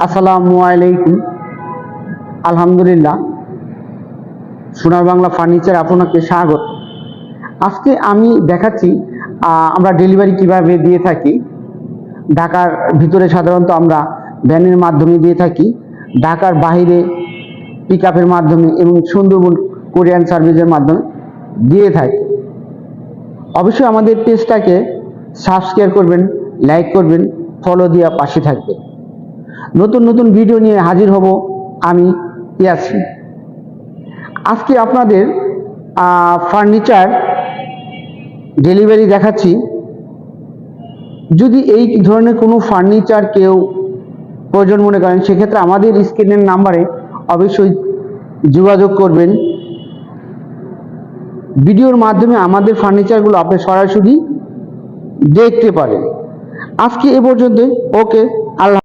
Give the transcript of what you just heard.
আসসালামু আলাইকুম। আলহামদুলিল্লাহ। সোনার বাংলা ফার্নিচার আপনাকে স্বাগত। আজকে আমি দেখাচ্ছি আমরা ডেলিভারি কীভাবে দিয়ে থাকি। ঢাকার ভিতরে সাধারণত আমরা ভ্যানের মাধ্যমে দিয়ে থাকি। ঢাকার বাইরে পিক আপের মাধ্যমে এবং সুন্দরবন কোরিয়ান সার্ভিসের মাধ্যমে দিয়ে থাকি। অবশ্যই আমাদের পেজটাকে সাবস্ক্রাইব করবেন, লাইক করবেন ফলো দিয়ে পাশে থাকবেন। নতুন নতুন ভিডিও নিয়ে হাজির হব আমি ইয়াসিন। আজকে আপনাদের ফার্নিচার ডেলিভারি দেখাচ্ছি। যদি এই ধরনের কোনো ফার্নিচার কেউ প্রয়োজন মনে করেন, সেক্ষেত্রে আমাদের স্ক্রিনের নাম্বারে অবশ্যই যোগাযোগ করবেন। ভিডিওর মাধ্যমে আমাদের ফার্নিচারগুলো আপনি সরাসরি দেখতে পারেন। আজকে এ পর্যন্ত ওকে